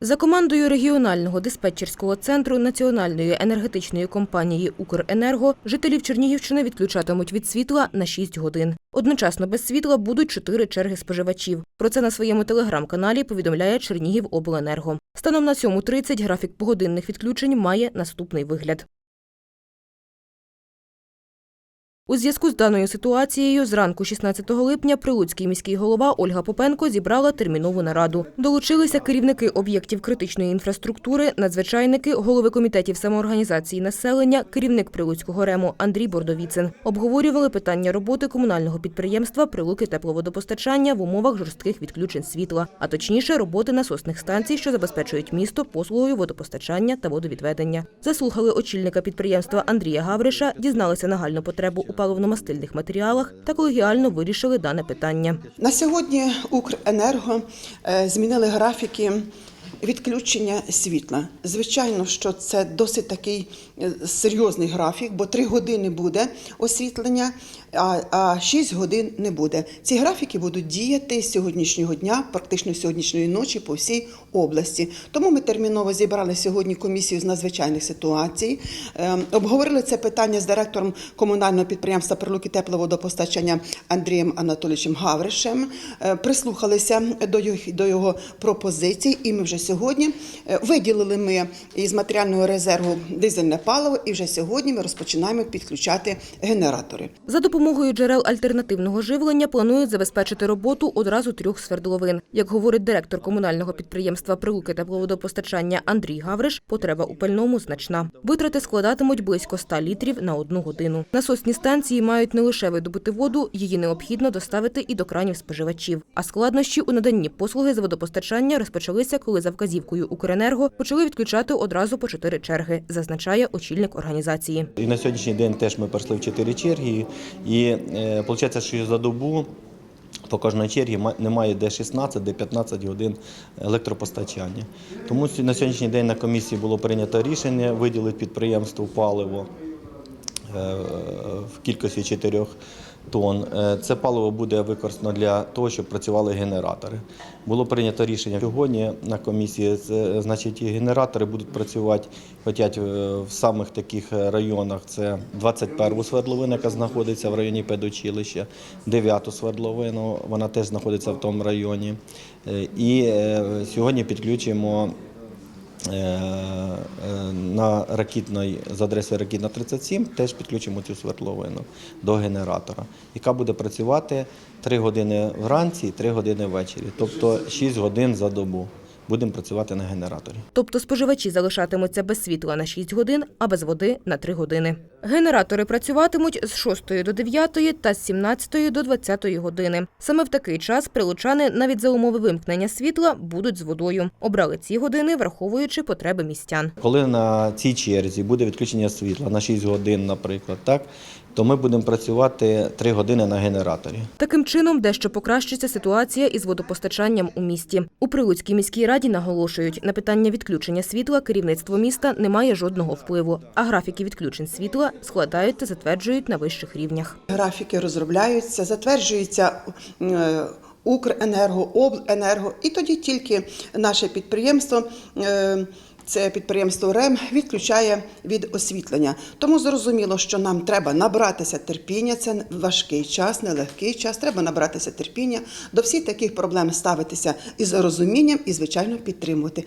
За командою регіонального диспетчерського центру Національної енергетичної компанії «Укренерго» жителів Чернігівщини відключатимуть від світла на 6 годин. Одночасно без світла будуть чотири черги споживачів. Про це на своєму телеграм-каналі повідомляє Чернігівобленерго. Станом на 7.30 графік погодинних відключень має наступний вигляд. У зв'язку з даною ситуацією зранку 16 липня прилуцький міський голова Ольга Попенко зібрала термінову нараду. Долучилися керівники об'єктів критичної інфраструктури, надзвичайники, голови комітетів самоорганізації населення, керівник Прилуцького рему Андрій Бордовіцин. Обговорювали питання роботи комунального підприємства Прилуки тепловодопостачання в умовах жорстких відключень світла, а точніше роботи насосних станцій, що забезпечують місто послугою водопостачання та водовідведення. Заслухали очільника підприємства Андрія Гавриша, дізналися нагальну потребу у паливно-мастильних матеріалах та колегіально вирішили дане питання. На сьогодні Укренерго е, змінили графіки відключення світла. Звичайно, що це досить такий е, серйозний графік, бо 3 години буде освітлення, а, 6 годин не буде. Ці графіки будуть діяти з сьогоднішнього дня, практично сьогоднішньої ночі по всій області. Тому ми терміново зібрали сьогодні комісію з надзвичайних ситуацій, е, обговорили це питання з директором комунального підприємства Прилуки тепловодопостачання Андрієм Анатолійовичем Гавришем, е, прислухалися до його, пропозицій, і ми вже сьогодні е, виділили ми із матеріального резерву дизельне паливо, і вже сьогодні ми розпочинаємо підключати генератори. За допомогою джерел альтернативного живлення планують забезпечити роботу одразу трьох свердловин. Як говорить директор комунального підприємства Прилуки тепловодопостачання Андрій Гавриш, потреба у пальному значна. Витрати складатимуть близько 100 літрів на одну годину. Насосні станції мають не лише видобути воду, її необхідно доставити і до кранів споживачів. А складнощі у наданні послуги з водопостачання розпочалися, коли за вказівкою Укренерго почали відключати одразу по чотири черги, зазначає очільник організації. І на сьогоднішній день теж ми пройшли в чотири черги. І е, виходить, що за добу по кожній черзі ма- немає де 16, де 15 годин електропостачання. Тому на сьогоднішній день на комісії було прийнято рішення виділити підприємству паливо е, в кількості 4 тонн. Е, Це паливо буде використано для того, щоб працювали генератори. Було прийнято рішення сьогодні на комісії. Значить, генератори будуть працювати хочуть, е, в самих таких районах. Це 21 свердловину, яка знаходиться в районі педучилища, 9 свердловину, вона теж знаходиться в тому районі. Е, І е, сьогодні підключимо Е, е, на ракітної з адресою Ракітна 37 теж підключимо цю свердловину до генератора, яка буде працювати 3 години вранці і 3 години ввечері, тобто 6 годин за добу. Будемо працювати на генераторі. Тобто споживачі залишатимуться без світла на 6 годин, а без води на 3 години. Генератори працюватимуть з 6 до 9 та з 17 до 20 години. Саме в такий час прилучани навіть за умови вимкнення світла будуть з водою. Обрали ці години, враховуючи потреби містян. Коли на цій черзі буде відключення світла на 6 годин, наприклад, так, то ми будемо працювати 3 години на генераторі. Таким чином, дещо покращиться ситуація із водопостачанням у місті. У Прилуцькій міській раді наголошують, на питання відключення світла керівництво міста не має жодного впливу, а графіки відключень світла складають та затверджують на вищих рівнях. Графіки розробляються, затверджуються е, Укренерго, Обленерго, і тоді тільки наше підприємство. Це підприємство РЕМ відключає від освітлення. Тому зрозуміло, що нам треба набратися терпіння. Це важкий час, нелегкий час. Треба набратися терпіння, до всіх таких проблем ставитися із розумінням і, звичайно, підтримувати.